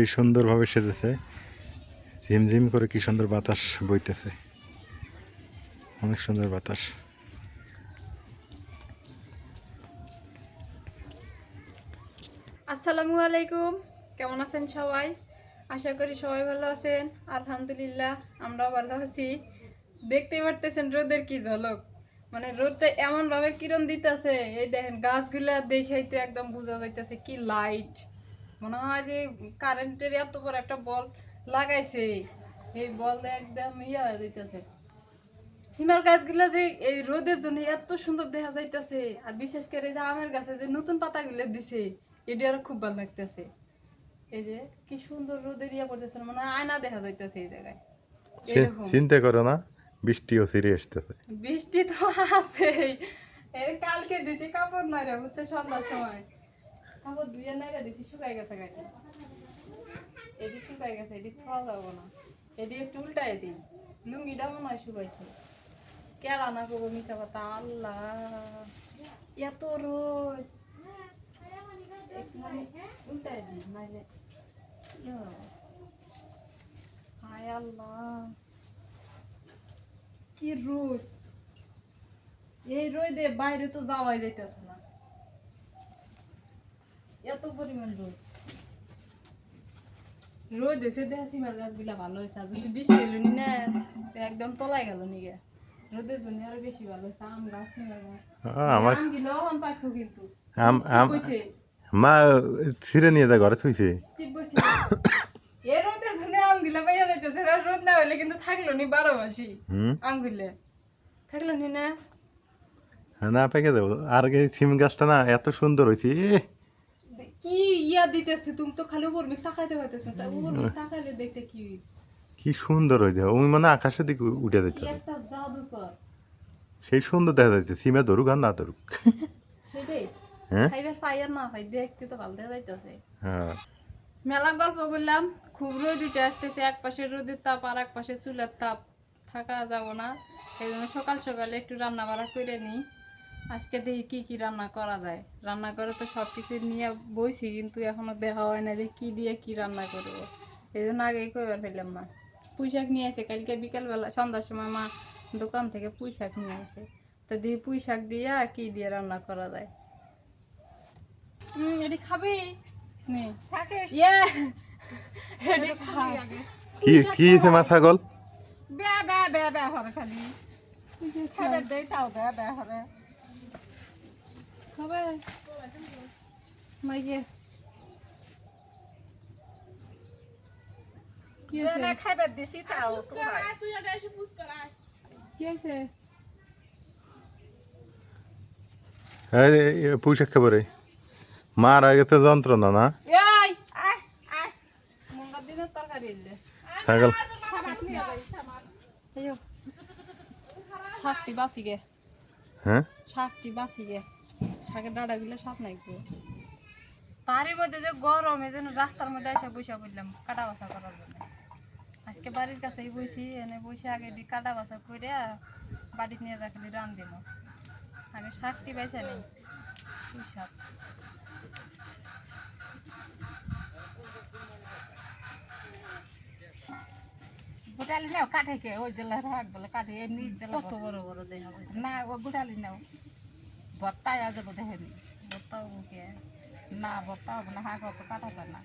সেই সুন্দরভাবে সেজেছে। ঝিমঝিম করে কি সুন্দর বাতাস বইতেছে। অনেক সুন্দর বাতাস। আসসালামু আলাইকুম। কেমন আছেন সবাই? আশা করি সবাই ভালো আছেন। আলহামদুলিল্লাহ, আমরাও ভালো আছি। দেখতে পারতেছেন রোদের কি ঝলক। মানে রোদটা এমন ভাবে কিরণ দিতেছে। এই দেখেন গাছগুলা দেখেই তো একদম বোঝা যাইতেছে কি লাইট মনে হয় যে কারেন্টের এত বড় একটা বল লাগাইছে। এই বল একদম ইয়া হয়ে যাইতেছে। সিমার গাছগুলা যে এই রোদের জন্য এত সুন্দর দেখা যাইতেছে। আর বিশেষ করে যে আমের গাছে যে নতুন পাতাগুলো দিছে এটি আরও খুব ভালো লাগতেছে। এই যে কি সুন্দর রোদের ইয়া পড়তেছে মানে আয়না দেখা যাইতেছে এই জায়গায়। চিন্তা করো না বৃষ্টিও সিরে আসতেছে। বৃষ্টি তো আছে কালকে দিছি কাপড় নাইরা হচ্ছে সন্ধ্যার সময়। কাপড় ধুয়ে নাইরা দিছি শুকাই গেছে গাড়ি এটি শুকাই গেছে, এটি খাওয়া যাব না। এটি একটু উল্টাই দিই। লুঙ্গিটা মনে শুকাইছে। কেলা না করব মিশা কথা, আল্লাহ। এত রোদ। একটুখানি উল্টাই দিই, নাইলে হায় আল্লাহ। কি রোদ। এই রোদে বাইরে তো যাওয়াই যাইতেছে না। এত পরিমাণ রোদ। রোদ হয়েছে দেখা সিমার গাছগুলা ভালো হয়েছে আর যদি বৃষ্টি এলো নি না একদম তলায় গেল নিগে রোদের জন্য আরও বেশি ভালো হয়েছে আম গাছ সিমার গাছ। আমার আম গিলো হন পাইতো কিন্তু। আম আম মা ছিঁড়ে নিয়ে যা ঘরে থুইছে। ঠিক এ রোদের জন্য আম গিলা পাইয়া যাইতেছে আর রোদ না হইলে কিন্তু থাকল নি বারো মাসি থাকল নি না? না পেকে দেবো আর সিম গাছটা না এত সুন্দর হয়েছে কি ইয়া দিতেছে? তুমি তো খালি উপর মিক তাকাইতে পাইতেছো তা উপর মিক তাকাইলে দেখতে কি? কি সুন্দর ওই মানে আকাশের দিকে উঠে যাইতে একটা জাদুকর। সেই সুন্দর দেখা যাচ্ছে সিমে ধরুক আর না ধরুক। সেটাই। হ্যাঁ? খাইবার পাই না পাই দেখতে তো ভালো দেখা যাইতেছে। হ্যাঁ। মেলা গল্প করলাম। খুব রোদ উঠে আসতেছে। এক পাশে রোদের তাপ আর এক পাশে চুলের তাপ। থাকা যাব না। এই জন্য সকাল সকালে একটু রান্না বাড়া করে নিই। আজকে দেখি কি কি রান্না করা যায়। রান্না করে তো সব কিছু নিয়ে বইছি কিন্তু এখনও দেখা হয় না যে কি দিয়ে কি রান্না করব। এই জন্য আগেই কইবার ফেললাম না পুঁই শাক নিয়ে আসে কালকে বিকালবেলা সন্ধ্যার সময় মা দোকান থেকে পুঁই শাক নিয়ে আসে তো দিয়ে পুঁই শাক দিয়ে কি দিয়ে রান্না করা যায়? হুম এটি খাবি? নে। ইয়ে! এটি খা। কি কি হয়েছে মাথা গল? বেয়া বেয়া বেয়া বেয়া হবে খালি। খাবে দেই তাও বেয়া বেয়া হবে। খাবে মাইকে। কি বেয়া আছে না খাবে দিছি তাও কি আছে পুঁশাক খাবারে মার আগে তো যন্ত্রণা না। এই! আয় আয়। মঙ্গল দিনের তরকারি এলে। ছাগল। হ্যাঁ? বাঁচি গে শাকের ডাঁটাগুলো সাপ নাই গো। বাড়ির মধ্যে যে গরম এই জন্য রাস্তার মধ্যে এসে বসে পড়লাম কাটা বাসা করার জন্য। আজকে বাড়ির কাছেই বসি এনে বসে আগে দি কাটা বাসা করে বাড়িতে নিয়ে যা খালি রান দিল আগে শাকটি বেছে নেই শাক? গুটালি নাও কাঠে কে? ওই জেলা রাখ বলে কাঠে এ নিজ জেলা কত বড় বড় দেখা যায় না ও গুটালি নাও। বত্তায় আজ বোধ হেনি বতাও বুকে না বত্তা হবে না হাঁক তো কাটা যায় না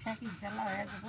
শাকি জ্বালা হয়ে যাব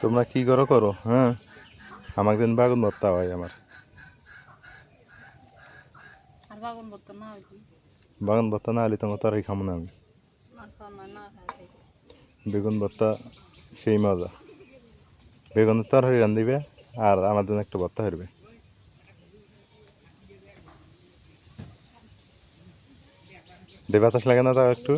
তোমরা কি করো করো হ্যাঁ? আমাকে দিন বাগুন ভর্তা হয় আমার। বাগুন ভর্তা না হলে তোমার তরাই খামো না আমি। বেগুন ভর্তা, সেই মজা। বেগুনের তরকারি রান দিবে আর আমার জন্য একটা ভর্তা হইবে দে বাতাস লাগে না তাও একটু?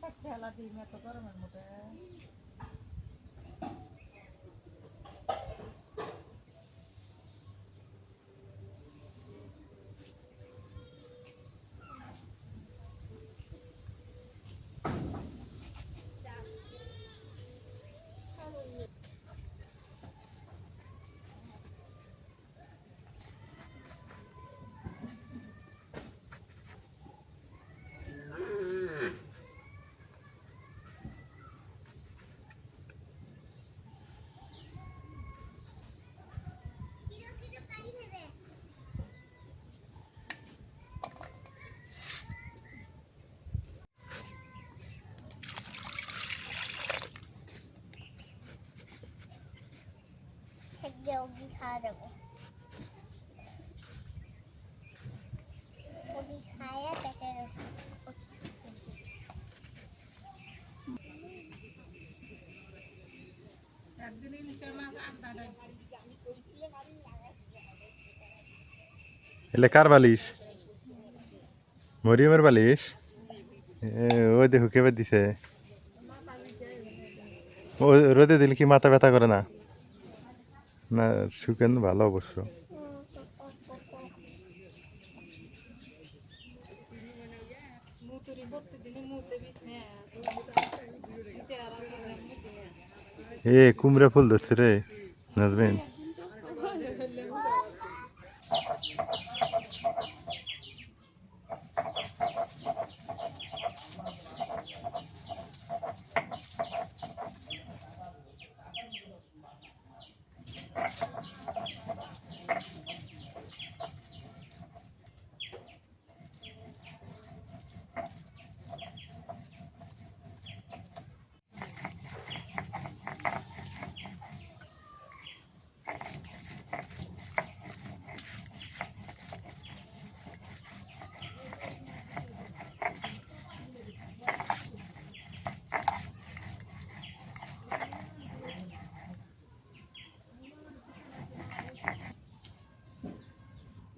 সব খেলা দিই এত গরমের মধ্যে। খাওয়া যাব কবি এলে কার বালিশ? মরিয়মের বালিশ? ও দেখো কেবে দিছে? ও রোদে দিল কি মাথা ব্যথা করে না? না শুকানো ভালো অবশ্য। এ কুমড়া ফুল ধরছে রে নাজবেন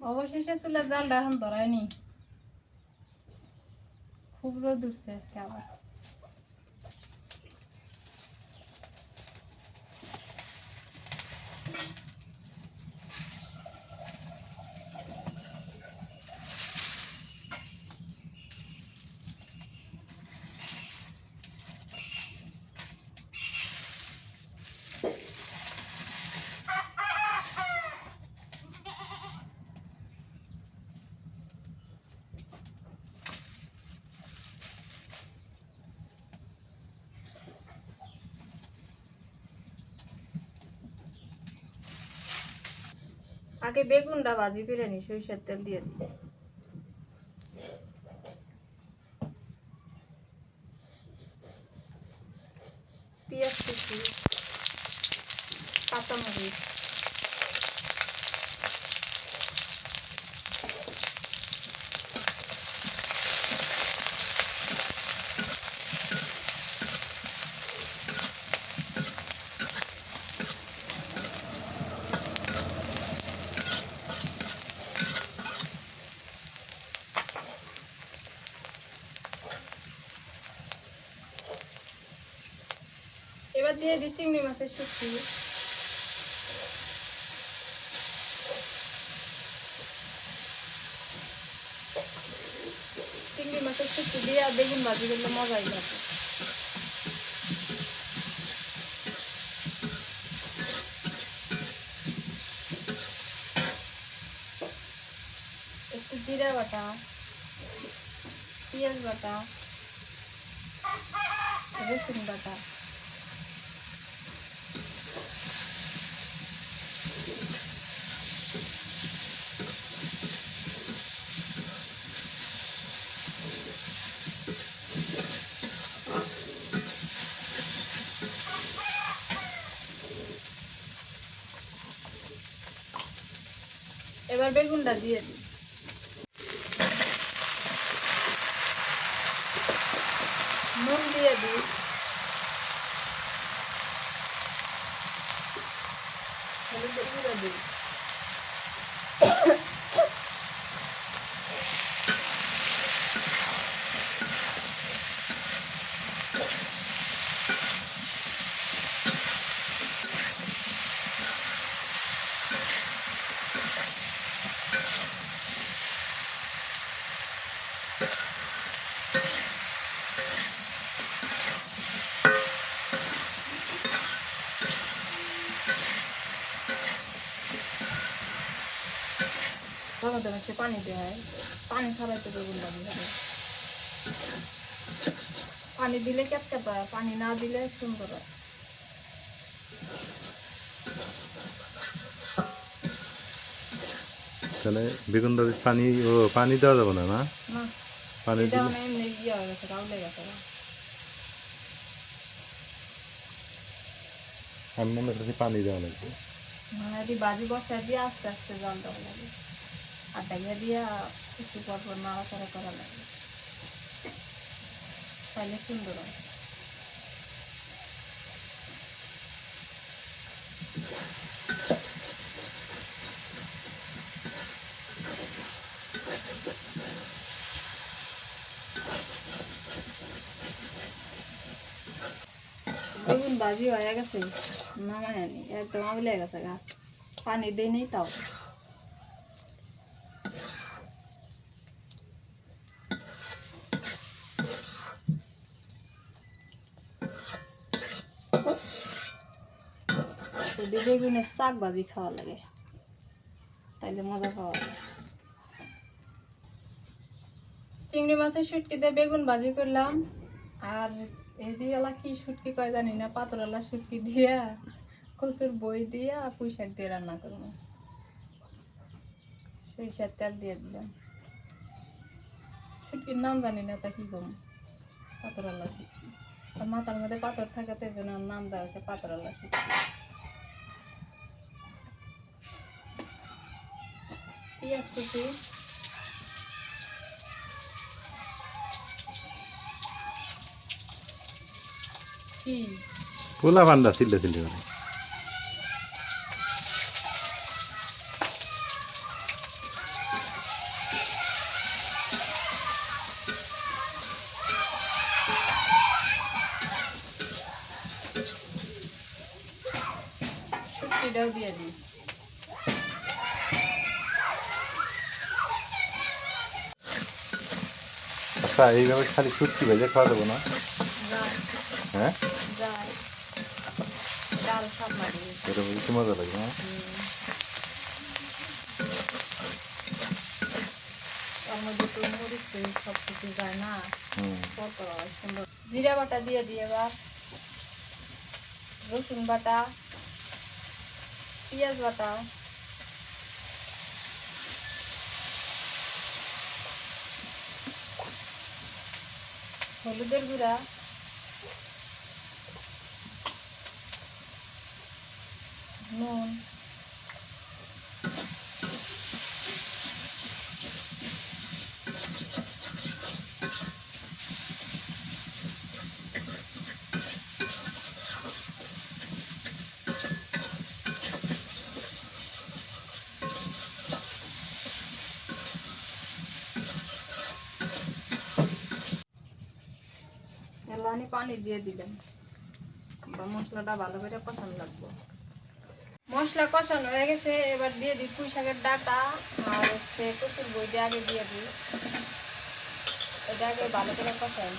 অবশেষে চুলের জালটা এখন ধরায়নি খুব রোদ উঠছে আজকে আবার। আগে বেগুনটা ভাজি করে নি সরিষার তেল দিয়ে দিই পেঁয়াজ কুচি কাঁচামরিচ এবার দিয়ে দিই চিংড়ি শুক্তি চিংড়ি মাছের শুক্তি দিয়ে আর বেগুন ভাজি করলে মজাই লাগে। একটু জিরা বাটা, পেঁয়াজ বাটা, রসুন বাটা। এবার বেগুনটা দিয়ে দিই। নুন দিয়ে দিই হলুদের গুঁড়ো দিই তখন একটু পানি দেওয়া হয়। পানি ছাড়াই তো বেগুন লাগে ভালো। পানি দিলে কেটকাতে হয় পানি না দিলে সুন্দর হয়। তাহলে বেগুন দাদি পানি ও পানি দেওয়া যাবে না না? পানি দিলে মানে এমনি ইয়ে হয়ে গেছে রাউলে গেছে। আমি মনে করছি পানি দেওয়া লাগবে। মানে বাজি বসা দিয়ে আস্তে আস্তে জল দেওয়া লাগে আর ডাইয়া দিয়া একটু পর পর নাড়াচাড়া করা লাগে। তাহলে সুন্দর হয়। বেগুন হয়ে গেছে। নামাই আনি একদম আবলে গেছে গা। পানি দিই নেই তাও যদি বেগুনের শাক ভাজি খাওয়া লাগে। তাইলে মজা পাওয়া যায়। চিংড়ি মাছের শুটকি দিয়ে বেগুন ভাজি করলাম। আর এদিওয়ালা কি শুটকি কয় জানি না পাতরওয়ালা শুটকি দিয়া, কচুর বই দিয়া পুঁই শাক দিয়ে রান্না করব। সরিষার তেল দিয়ে দিলাম। শুটকির নাম জানি না তা কি কম? পাতরওয়ালা শুটকি। আর মাথার মধ্যে পাথর থাকাতে যেন নাম দেওয়া হয়েছে পাতরওয়ালা শুটকি। কি পোলা ছিল ছিল শুটকিটাও দিয়ে দিই আচ্ছা এইভাবে খালি শুটকি ভেজে খাওয়া দেবো না? হ্যাঁ? এটা বুঝতে মজা লাগে না যায় না। জিরা বাটা দিয়ে দিয়ে এবার। রসুন বাটা পেঁয়াজ বাটা। হলুদের গুঁড়া। নুন। পানি দিয়ে বা মশলাটা ভালো করে কষানো লাগবে। মশলা কষানো হয়ে গেছে, এবার দিয়ে দিই পুঁই শাকের ডাটা আর হচ্ছে কচুর বইটা আগে দিয়ে দিই। এটা আগে ভালো করে কষাই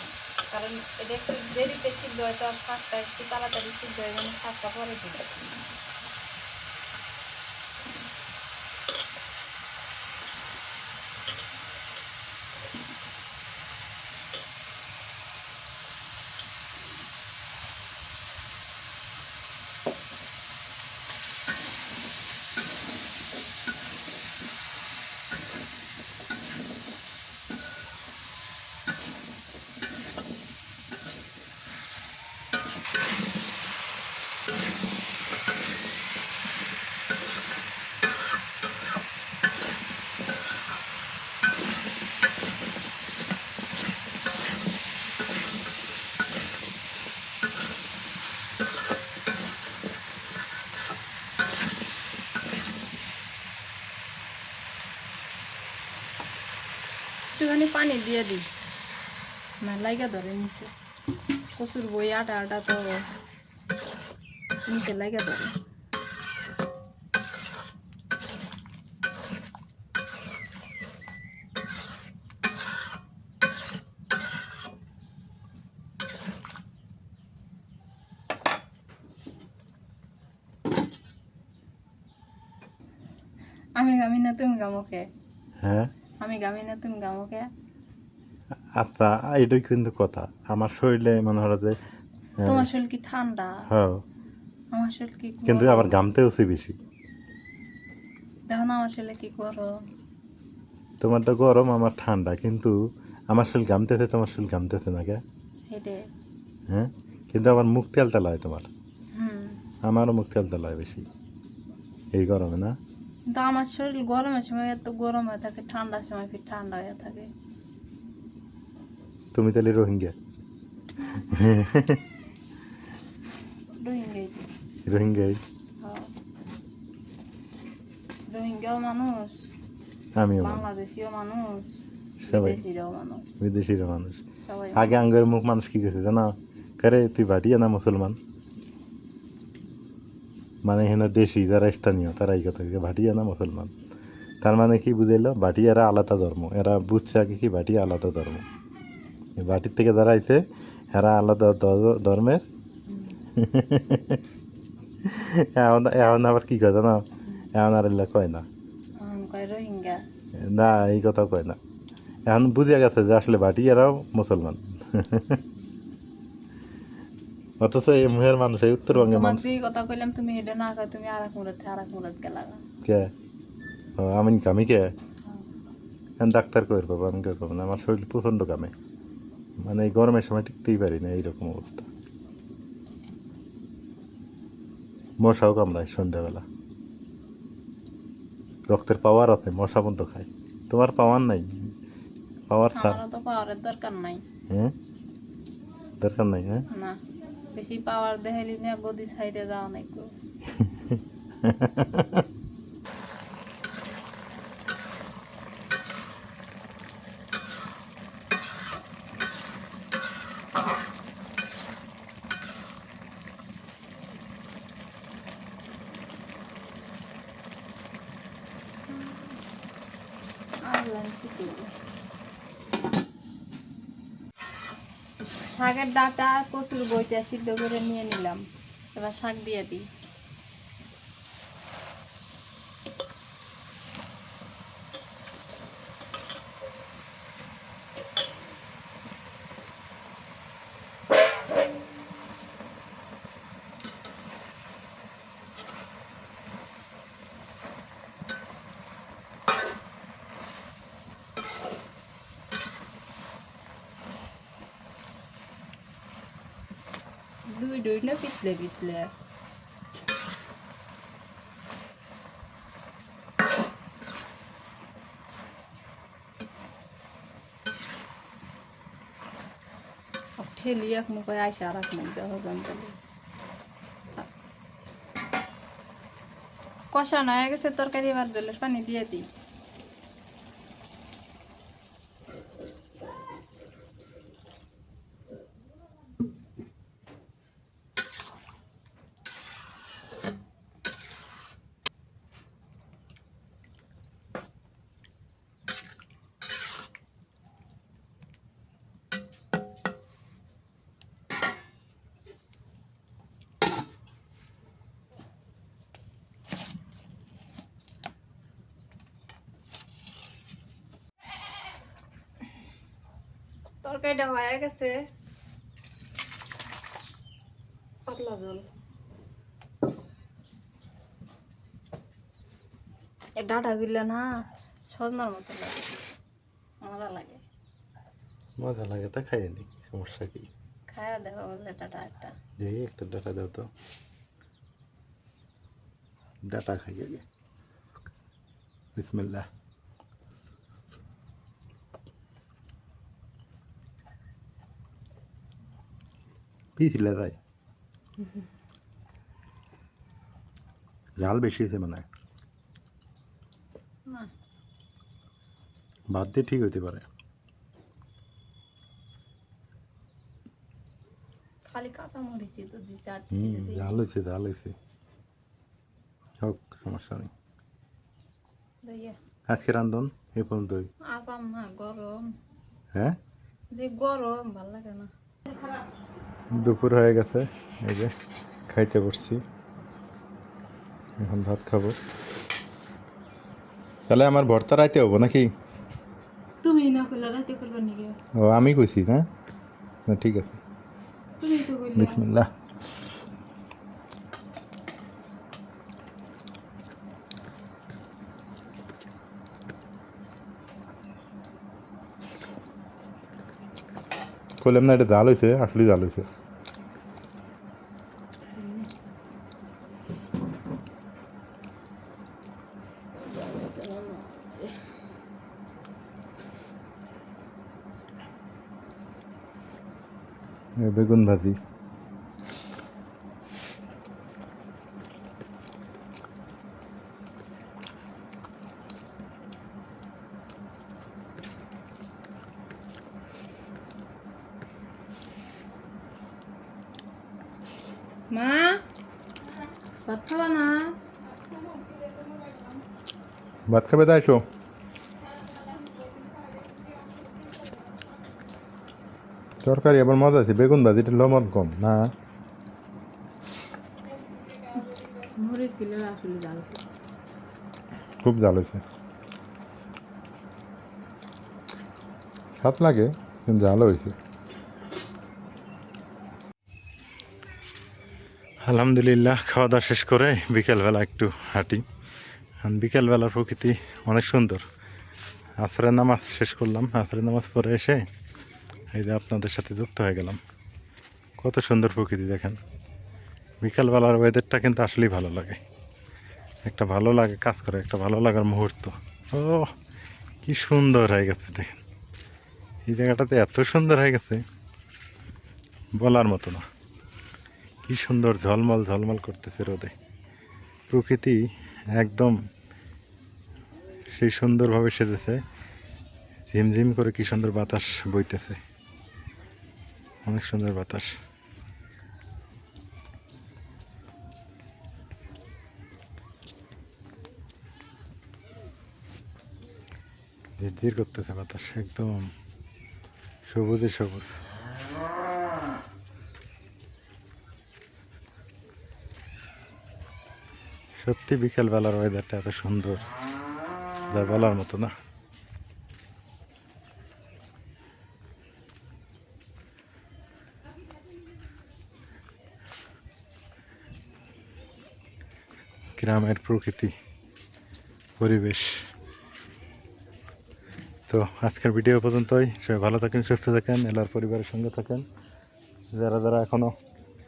কারণ এটা একটু দেরিতে সিদ্ধ হয়, তো আর শাকটা একটু তাড়াতাড়ি সিদ্ধ হয় মানে শাকটা পরে দিই। পানি দিয়ে দিই না লাইগা ধরে নিচে কচুর বই আটা আটা তো নিচে লাইগা ধরে। আমি গামি না তুমি গামোকে। হ্যাঁ? আমি গামি না তুমি গামোকে। আচ্ছা এটাই কিন্তু কথা। আমার শরীরে মনে হলো যে হ্যাঁ, তোমার শরীর কি ঠান্ডা? হ্যাঁ। আমার শরীর কি কিন্তু গরম? আবার ঘামতেওছি বেশি। দেখো না আমার শরীরে কি করো তোমার তো গরম আমার ঠান্ডা। কিন্তু আমার শরীর ঘামতেছে তোমার শরীর ঘামতেছে না কে? হ্যাঁ? কিন্তু আমার মুখ তেল তেলায় তোমার। হুম। আমারও মুখ তেল তেলায় বেশি। এই গরমে না? কিন্তু আমার শরীর গরমের সময় এত গরম হয়ে থাকে ঠান্ডার সময় ফির ঠান্ডা হয়ে থাকে। তুমি তাহলে রোহিঙ্গা? রোহিঙ্গাই হ্যাঁ। রোহিঙ্গাও মানুষ আমিও মানুষ, বাংলাদেশিও মানুষ সবাই। বিদেশিরা মানুষ। আগে আঙ্গের মুখ মানুষ কি গেছে জানা? কারে তুই ভাটিয়া না মুসলমান? মানে এখানে দেশি যারা স্থানীয় তারা এই কথা ভাটিয়া না মুসলমান? তার মানে কি বুঝাইলো? ভাটিয়ারা আলাদা ধর্ম। এরা বুঝছে আগে কি ভাটিয়া আলাদা ধর্ম। ভাটির থেকে আইছে এরা আলাদা ধর্মের? এখন এখন আবার কি কয় জানো? এখন আর এগুলা কয় না। না এই কথা কয় না। এখন বুঝে গেছে যে আসলে বাটি এরাও মুসলমান। অথচ এই মুহের মানুষ এই উত্তরবঙ্গের মানুষ। কথা কইলাম তুমি না কয় তুমি আর এক মুরাদ আর এক মুরাদ গেলা কে? আমি কামি কে? ডাক্তার কই পাবো আমি কই না? আমার শরীর প্রচণ্ড কামে। মানে এই গরমের সময় টিকতেই পারি না এইরকম অবস্থা। মশাও কামড়ায় সন্ধ্যাবেলা। রক্তের পাওয়ার আছে মশা পর্যন্ত খায়। তোমার পাওয়ার নাই? পাওয়ার স্যার তো পাওয়ারের দরকার নাই। হ্যাঁ? দরকার নাই হ্যাঁ? না বেশি পাওয়ার দেখাইলি না গদি সাইডে যাওয়া নাই কো আল্লাহ শুকুর শাকের ডাটা কচুর বইটা সিদ্ধ করে নিয়ে নিলাম। এবার শাক দিয়ে দিই। দুই দুই না পিছলে পিছলে ঠেলি এক মুখে আইসা আর এক মুখ দেখো জানতালি কষানো হয়ে গেছে তরকারি এবার জলের পানি দিয়ে দিই তরকারিটা হয়ে গেছে। পাতলা জল। এ ডাটা গুলো না সজনার মতো লাগে। মজা লাগে। মজা লাগে তা খাইয়ে নি সমস্যা কি? খায়া দেখো বললে ডাটা একটা। দেখি একটা ডাটা দাও তো। ডাটা খাই আগে বিসমিল্লাহ। পিছিলে যায়। জাল বেশি হয়েছে মনে হয়। বাদ দিয়ে ঠিক হইতে পারে। খালি কাঁচা মরিচি তো দিছে আর ঝাল হয়েছে ঝাল হয়েছে। হোক সমস্যা নেই। আজকে রান্ধন এ পর্যন্তই। আপাম না গরম। হ্যাঁ? যে গরম ভালো লাগে না। দুপুর হয়ে গেছে এই যে খাইতে বসছি। এখন ভাত খাব। তাহলে আমার ভর্তা রাইতে হব নাকি? তুমি না করলে করবে নাকি? ও আমি কইছি না? না ঠিক আছে। তুমি তো বিসমিল্লাহ। কইলাম না এটা জাল হয়েছে আসলে জাল হয়েছে এ বেগুন ভাজি। মা? ভাত খাবা না? ভাত খাবে তাই তরকারি আবার মজা আছে বেগুন ভাজিটা লবণ কম না? জাল খুব জাল হয়েছে। স্বাদ লাগে কিন্তু জালও হয়েছে। আলহামদুলিল্লাহ খাওয়া দাওয়া শেষ করে বিকেলবেলা একটু হাঁটি। বিকেলবেলার প্রকৃতি অনেক সুন্দর। আসরের নামাজ শেষ করলাম আসরের নামাজ পরে এসে এই যে আপনাদের সাথে যুক্ত হয়ে গেলাম। কত সুন্দর প্রকৃতি দেখেন। বিকালবেলার ওয়েদারটা কিন্তু আসলেই ভালো লাগে। একটা ভালো লাগে, কাজ করে একটা ভালো লাগার মুহূর্ত। ও কি সুন্দর হয়ে গেছে দেখেন। এই জায়গাটাতে এত সুন্দর হয়ে গেছে। বলার মতো না। কি সুন্দর ঝলমল ঝলমল করতেছে রোদে। প্রকৃতি একদম সেই সুন্দরভাবে সেজেছে। ঝিমঝিম করে কি সুন্দর বাতাস বইতেছে। অনেক সুন্দর বাতাস। ধীর করতেছে বাতাস, একদম সবুজে সবুজ। সত্যি বিকেলবেলার ওয়েদারটা এত সুন্দর, যা বলার মতো না। গ্রামের প্রকৃতি, পরিবেশ। তো আজকের ভিডিও পর্যন্তই। সবাই ভালো থাকেন, সুস্থ থাকেন, এলার পরিবারের সঙ্গে থাকেন। যারা যারা এখনও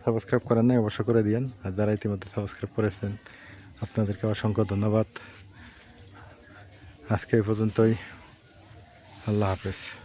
সাবস্ক্রাইব করেন নাই অবশ্য করে দিয়েন। আর যারা ইতিমধ্যে সাবস্ক্রাইব করেছেন, আপনাদেরকে অসংখ্য ধন্যবাদ। আজকে এই পর্যন্তই। আল্লাহ হাফেজ।